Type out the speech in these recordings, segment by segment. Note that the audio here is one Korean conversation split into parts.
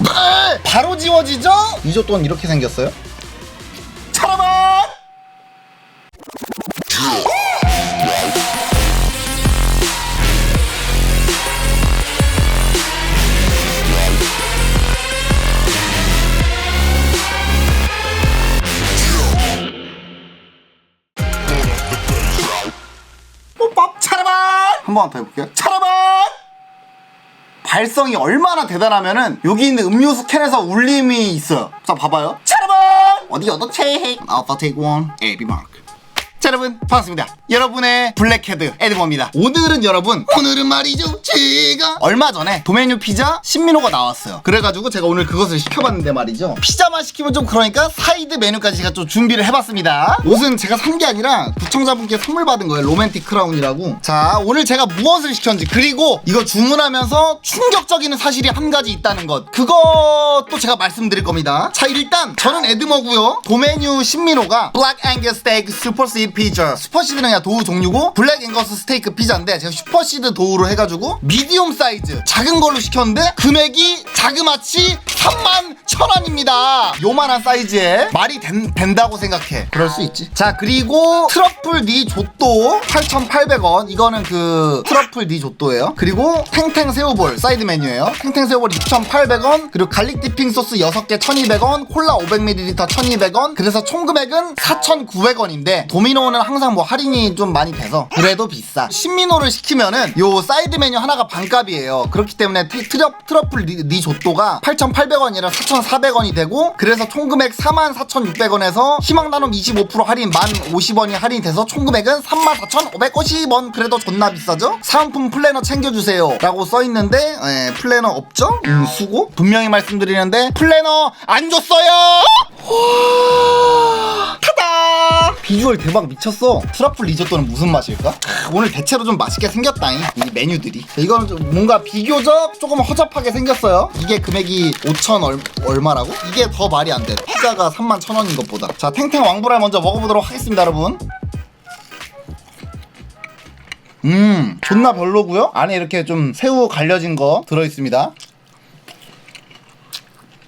에! 바로 지워지죠? 리조또는 이렇게 생겼어요. 차라만! 뽀ป๊ 차라만! 한번 더 해볼게요. 차라만! 발성이 얼마나 대단하면은 여기 있는 음료수 캔에서 울림이 있어요. 자 봐봐요. 차라만! 어디 체익 알파 테이크 원 에비 마크. 자 여러분 반갑습니다. 여러분의 블랙헤드 에드머입니다. 오늘은 여러분 오늘은 말이죠 제가 얼마 전에 도메뉴 피자 신민호가 나왔어요. 그래가지고 제가 오늘 그것을 시켜봤는데 말이죠. 피자만 시키면 좀 그러니까 사이드 메뉴까지 제가 좀 준비를 해봤습니다. 옷은 제가 산 게 아니라 구청자분께 선물 받은 거예요 로맨틱 크라운이라고. 자 오늘 제가 무엇을 시켰는지 그리고 이거 주문하면서 충격적인 사실이 한 가지 있다는 것. 그것도 제가 말씀드릴 겁니다. 자 일단 저는 에드머고요. 도메뉴 신민호가 블랙 앵거스 스테이크 슈퍼시드 피자 슈퍼시드는 그냥 도우 종류고 블랙 앵거스 스테이크 피자인데 제가 슈퍼시드 도우로 해가지고 미디움 사이즈 작은 걸로 시켰는데 금액이 자그마치 3만 천 원입니다. 요만한 사이즈에 말이 된, 된다고 생각해. 그럴 수 있지. 자 그리고 트러플 니 조또 8,800원. 이거는 그 트러플 니 조또예요. 그리고 탱탱 새우볼 사이드 메뉴예요. 탱탱 새우볼 6,800원. 그리고 갈릭 디핑 소스 6개 1,200원. 콜라 500ml 1,200원. 그래서 총 금액은 4,900원인데 도미노는 항상 뭐 할인이 좀 많이 돼서 그래도 비싸. 신민호를 시키면은 요 사이드 메뉴 하나가 반값이에요. 그렇기 때문에 트, 트러, 트러플 니, 니 조또가 8,800원 이라 4,400원이 되고 그래서 총 금액 44,600원에서 희망 나눔 25% 할인 1,050원이 할인이 돼서 총 금액은 34,550원 그래도 존나 비싸죠? 사은품 플래너 챙겨주세요 라고 써있는데 예, 플래너 없죠? 음, 수고? 분명히 말씀드리는데 플래너 안 줬어요! 와! 비주얼 대박 미쳤어. 트러플 리조또는 무슨 맛일까? 크, 오늘 대체로 좀 맛있게 생겼다잉. 이 메뉴들이. 이거는 좀 뭔가 비교적 조금 허접하게 생겼어요. 이게 금액이 5천 얼, 얼마라고? 이게 더 말이 안 돼. 피자가 3만 천 원인 것보다. 자, 탱탱 왕불알 먼저 먹어보도록 하겠습니다, 여러분. 음, 존나 별로고요. 안에 이렇게 좀 새우 갈려진 거 들어있습니다.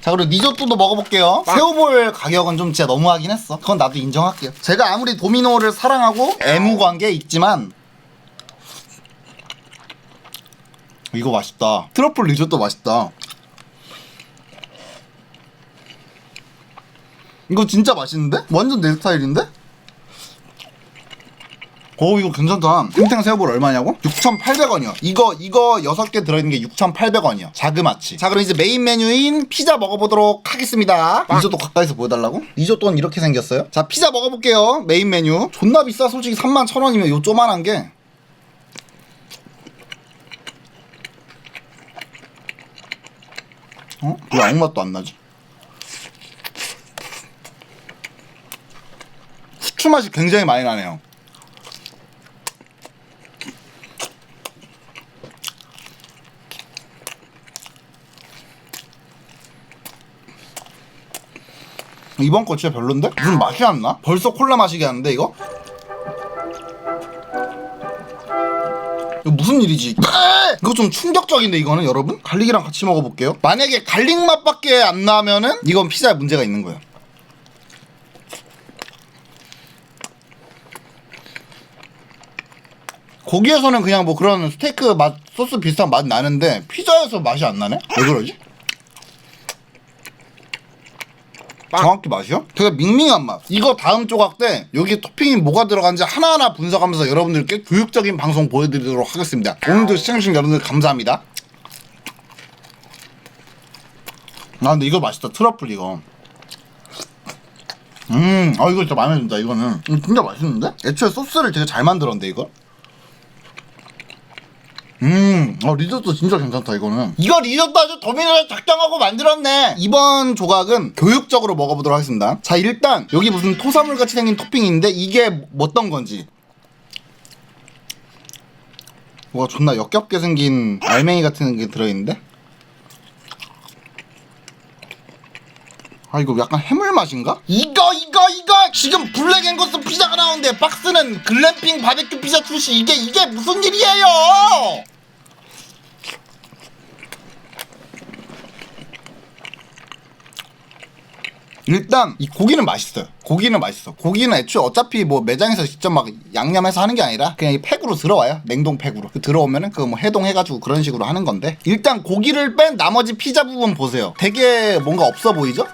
자 그리고 리조또도 먹어볼게요. 새우볼 가격은 좀 진짜 너무하긴 했어. 그건 나도 인정할게요. 제가 아무리 도미노를 사랑하고 애무관계 있지만 이거 맛있다. 트러플 리조또 맛있다. 이거 진짜 맛있는데? 완전 내 스타일인데? 오 이거 괜찮다. 탱탱 새우볼 얼마냐고? 6,800원이요. 이거 이거 6개 들어있는 게 6,800원이요. 자그마치. 자 그럼 이제 메인 메뉴인 피자 먹어보도록 하겠습니다. 리조또 가까이서 보여달라고? 리조또는 이렇게 생겼어요? 자 피자 먹어볼게요. 메인 메뉴. 존나 비싸. 솔직히 31,000원이면 요 조만한 게. 어? 왜 아무 맛도 안 나지? 후추 맛이 굉장히 많이 나네요 이번 거 진짜 별론데? 무슨 맛이 안 나? 벌써 콜라 마시게 하는데 이거? 이거 무슨 일이지? 이거 좀 충격적인데 이거는 여러분? 갈릭이랑 같이 먹어볼게요 만약에 갈릭 맛밖에 안 나면은 이건 피자에 문제가 있는 거예요 고기에서는 그냥 뭐 그런 스테이크 맛 소스 비슷한 맛 나는데 피자에서 맛이 안 나네? 왜 그러지? 정확히 맛이요? 되게 밍밍한 맛. 이거 다음 조각 때 여기 토핑이 뭐가 들어간지 하나하나 분석하면서 여러분들께 교육적인 방송 보여드리도록 하겠습니다. 오늘도 시청해주신 여러분들 감사합니다. 아 근데 이거 맛있다. 트러플 이거. 음, 아 이거 진짜 마음에 든다. 이거는 이거 진짜 맛있는데? 애초에 소스를 되게 잘 만들었는데 이거. 음, 어, 리조또 진짜 괜찮다, 이거는. 이거 리조또 아주 도미노를 작정하고 만들었네! 이번 조각은 교육적으로 먹어보도록 하겠습니다. 자, 일단, 여기 무슨 토사물 같이 생긴 토핑이 있는데, 이게 뭐 어떤 건지. 와, 존나 역겹게 생긴 알맹이 같은 게 들어있는데? 아, 이거 약간 해물 맛인가? 이거, 이거, 이거! 지금 블랙 앵거스 피자가 나오는데, 박스는 글램핑 바베큐 피자 출시. 이게, 이게 무슨 일이에요! 일단 이 고기는 맛있어요. 고기는 맛있어. 고기는 애초에 어차피 뭐 매장에서 직접 막 양념해서 하는 게 아니라 그냥 이 팩으로 들어와요. 냉동 팩으로. 그 들어오면은 그 뭐 해동해가지고 그런 식으로 하는 건데 일단 고기를 뺀 나머지 피자 부분 보세요. 되게 뭔가 없어 보이죠?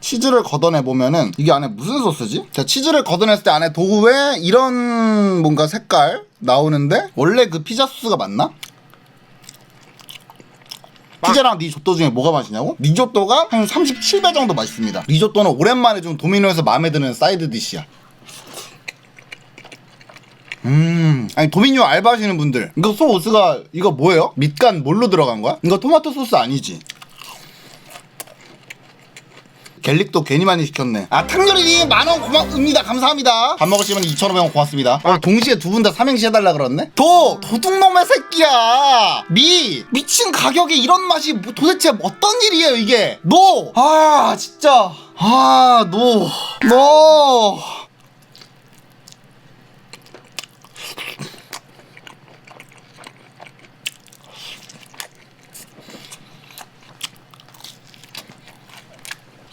치즈를 걷어내 보면은 이게 안에 무슨 소스지? 자, 치즈를 걷어냈을 때 안에 도우에 이런 뭔가 색깔 나오는데 원래 그 피자 소스가 맞나? 피자랑 리조또 중에 뭐가 맛있냐고? 리조또가 한 37배 정도 맛있습니다. 리조또는 오랜만에 좀 도미노에서 마음에 드는 사이드 디시야. 음, 아니 도미노 알바하시는 분들 이거 소스가 이거 뭐예요? 밑간 뭘로 들어간 거야? 이거 토마토 소스 아니지? 갤릭도 괜히 많이 시켰네. 아, 탕렬이님 만원 고맙습니다. 감사합니다. 밥 먹으시면 2,500원 고맙습니다. 아, 동시에 두 분 다 삼행시 해달라 그러네? 도! 도둑놈의 새끼야! 미! 미친 가격에 이런 맛이 뭐 도대체 어떤 일이에요, 이게? 노! 아, 진짜. 아, 노. 노!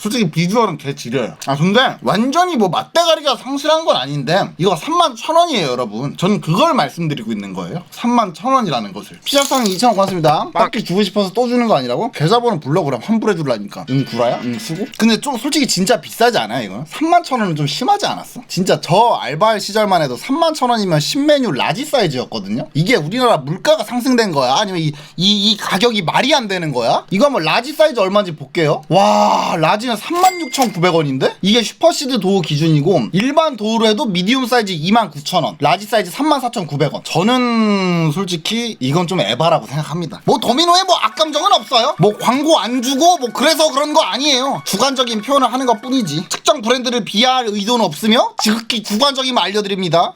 솔직히 비주얼은 개 지려요. 아 근데 완전히 뭐 맛대가리가 상실한 건 아닌데 이거 3만 천 원이에요 여러분. 저는 그걸 말씀드리고 있는 거예요. 3만 천 원이라는 것을. 피자상 2천 원 고맙습니다. 딱히 주고 싶어서 또 주는 거 아니라고? 계좌번호 불러 그럼 환불해 줄라니까. 응 구라야? 응 수고? 근데 좀 솔직히 진짜 비싸지 않아요 이거? 3만 천 원은 좀 심하지 않았어? 진짜 저 알바할 시절만 해도 3만 천 원이면 신메뉴 라지 사이즈였거든요. 이게 우리나라 물가가 상승된 거야? 아니면 이, 이, 이 가격이 말이 안 되는 거야? 이거 한번 라지 사이즈 얼마인지 볼게요. 와 라지는 36,900원인데? 이게 슈퍼시드 도우 기준이고 일반 도우로 해도 미디움 사이즈 29,000원 라지 사이즈 34,900원. 저는 솔직히 이건 좀 에바라고 생각합니다. 뭐 도미노에 뭐 악감정은 없어요. 뭐 광고 안 주고 뭐 그래서 그런 거 아니에요. 주관적인 표현을 하는 것 뿐이지. 특정 브랜드를 비하할 의도는 없으며 지극히 주관적임을 알려드립니다.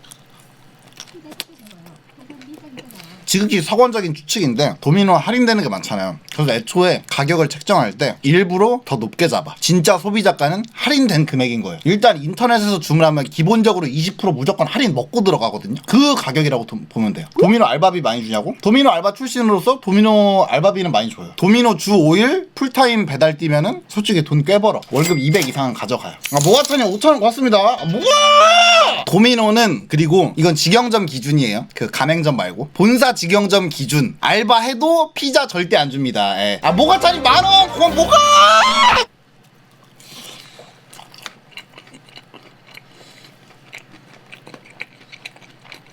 지극히 서관적인 추측인데 도미노 할인되는 게 많잖아요. 그래서 애초에 가격을 책정할 때 일부러 더 높게 잡아. 진짜 소비자가는 할인된 금액인 거예요. 일단 인터넷에서 주문하면 기본적으로 20% 무조건 할인 먹고 들어가거든요. 그 가격이라고 도- 보면 돼요. 도미노 알바비 많이 주냐고? 도미노 알바 출신으로서 도미노 알바비는 많이 줘요. 도미노 주 5일 풀타임 배달 뛰면은 솔직히 돈 꽤 벌어. 월급 200 이상은 가져가요. 아, 모아타니 5천원 고맙습니다. 아, 뭐야! 도미노는 그리고 이건 직영점 기준이에요. 그 가맹점 말고 본사 직영점 기준 알바해도 피자 절대 안 줍니다. 예. 아 모가차니 만원 그건 뭐가?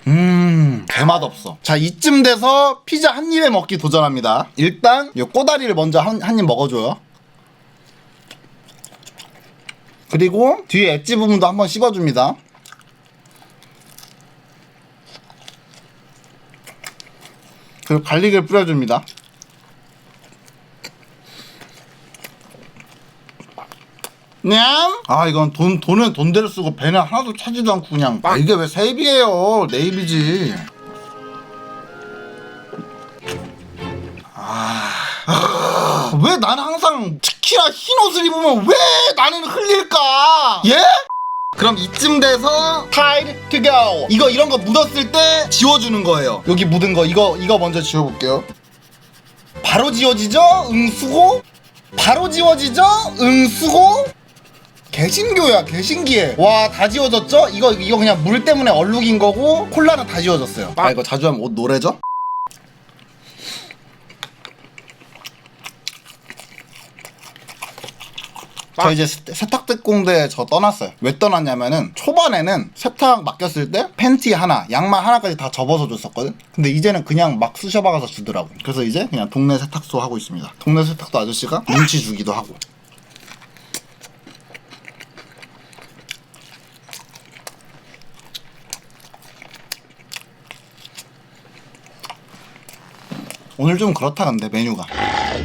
음, 개맛 없어. 자, 이쯤 돼서 피자 한 입에 먹기 도전합니다. 일단, 요 꼬다리를 먼저 한, 한입 먹어줘요. 그리고 뒤에 엣지 부분도 한번 씹어줍니다. 그리고 갈릭을 뿌려줍니다. 냠! 아 이건 돈 돈은 돈대로 쓰고 배는 하나도 차지도 않고 그냥. 아, 이게 왜 세입이에요 네입이지? 아, 왜 나는 항상 특히나 흰 옷을 입으면 왜 나는 흘릴까? 예? 그럼 이쯤 돼서 Tide to go 이거 이런 거 묻었을 때 지워주는 거예요. 여기 묻은 거 이거 이거 먼저 지워볼게요. 바로 지워지죠? 응 수고? 바로 지워지죠? 응 수고 개신교야 개신기해 와 다 지워졌죠? 이거 이거 그냥 물 때문에 얼룩인 거고 콜라는 다 지워졌어요 아 이거 자주 하면 옷 노래져? 저 이제 세- 세탁특공대 저 떠났어요. 왜 떠났냐면은 초반에는 세탁 맡겼을 때 팬티 하나, 양말 하나까지 다 접어서 줬었거든. 근데 이제는 그냥 막 쑤셔박아서 주더라고. 그래서 이제 그냥 동네 세탁소 하고 있습니다. 동네 세탁소 아저씨가 눈치 주기도 하고. 오늘 좀 그렇다 근데 메뉴가.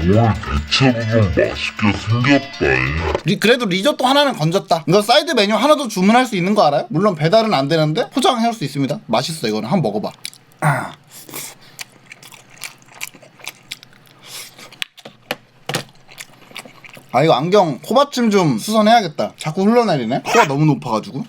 오늘 대체로 좀 맛있게 생겼다. 잉. 리- 그래도 리조또 하나는 건졌다. 이거 사이드 메뉴 하나도 주문할 수 있는 거 알아요? 물론 배달은 안 되는데 포장해올 수 있습니다. 맛있어 이거는 한번 먹어봐. 아. 아 이거 안경 코받침 좀 수선해야겠다. 자꾸 흘러내리네. 코가 너무 높아가지고.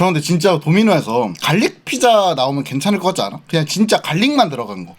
저 근데 진짜 도미노에서 갈릭 피자 나오면 괜찮을 것 같지 않아? 그냥 진짜 갈릭만 들어간 거.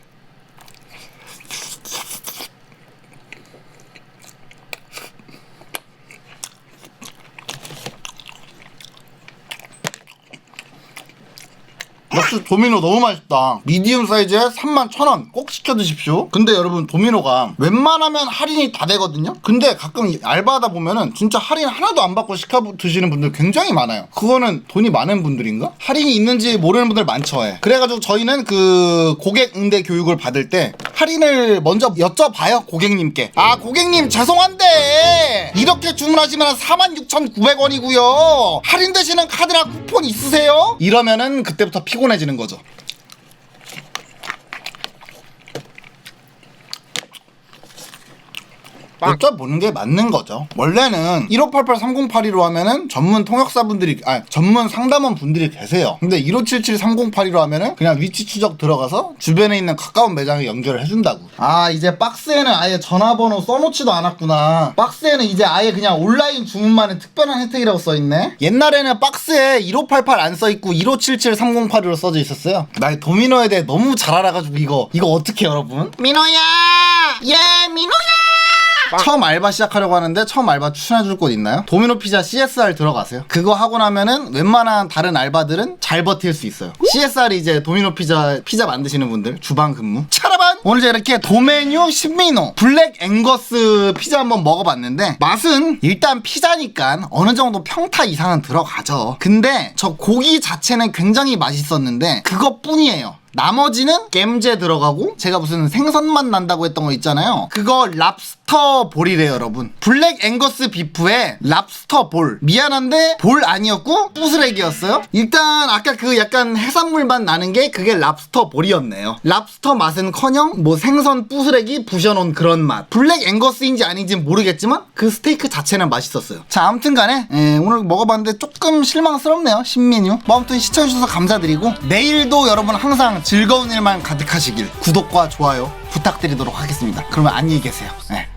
도미노 너무 맛있다. 미디움 사이즈에 31,000원 꼭 시켜 드십시오. 근데 여러분 도미노가 웬만하면 할인이 다 되거든요. 근데 가끔 알바하다 보면은 진짜 할인 하나도 안 받고 시켜 드시는 분들 굉장히 많아요. 그거는 돈이 많은 분들인가? 할인이 있는지 모르는 분들 많죠. 예. 그래가지고 저희는 그 고객 응대 교육을 받을 때 할인을 먼저 여쭤봐요 고객님께. 아 고객님 죄송한데 이렇게 주문하시면 46,900원이고요. 할인 되시는 카드랑 쿠폰 있으세요? 이러면은 그때부터 피곤해지는 거 죠. 여쭤보는 게 맞는 거죠. 원래는 1588-3082로 하면은 전문 통역사분들이, 아, 전문 상담원 분들이 계세요. 근데 1577-3082로 하면은 그냥 위치 추적 들어가서 주변에 있는 가까운 매장에 연결을 해준다고. 아, 이제 박스에는 아예 전화번호 써놓지도 않았구나. 박스에는 이제 아예 그냥 온라인 주문만의 특별한 혜택이라고 써있네. 옛날에는 박스에 1588 안 써있고 1577-3082로 써져 있었어요. 나 도미노에 대해 너무 잘 알아가지고 이거, 이거 어떻게 여러분? 민호야! 예, 민호야! 처음 알바 시작하려고 하는데 처음 알바 추천해줄 곳 있나요? 도미노 피자 CSR 들어가세요. 그거 하고 나면은 웬만한 다른 알바들은 잘 버틸 수 있어요. CSR이 이제 도미노 피자 피자 만드시는 분들 주방 근무. 차라반 오늘 제가 이렇게 도메뉴 신미노 블랙 앵거스 피자 한번 먹어봤는데 맛은 일단 피자니까 어느 정도 평타 이상은 들어가죠. 근데 저 고기 자체는 굉장히 맛있었는데 그것뿐이에요. 나머지는 겜제 들어가고 제가 무슨 생선맛 난다고 했던 거 있잖아요. 그거 랍스터 볼이래요 여러분. 블랙 앵거스 비프에 랍스터 볼. 미안한데 볼 아니었고 뿌스렉이었어요. 일단 아까 그 약간 해산물 맛 나는 게 그게 랍스터 볼이었네요. 랍스터 맛은 커녕 뭐 생선 뿌스렉이 부셔놓은 그런 맛. 블랙 앵거스인지 아닌지 모르겠지만 그 스테이크 자체는 맛있었어요. 자 아무튼 간에 예, 오늘 먹어봤는데 조금 실망스럽네요 신메뉴. 뭐 아무튼 시청해주셔서 감사드리고 내일도 여러분 항상 즐거운 일만 가득하시길 구독과 좋아요 부탁드리도록 하겠습니다. 그러면 안녕히 계세요. 네.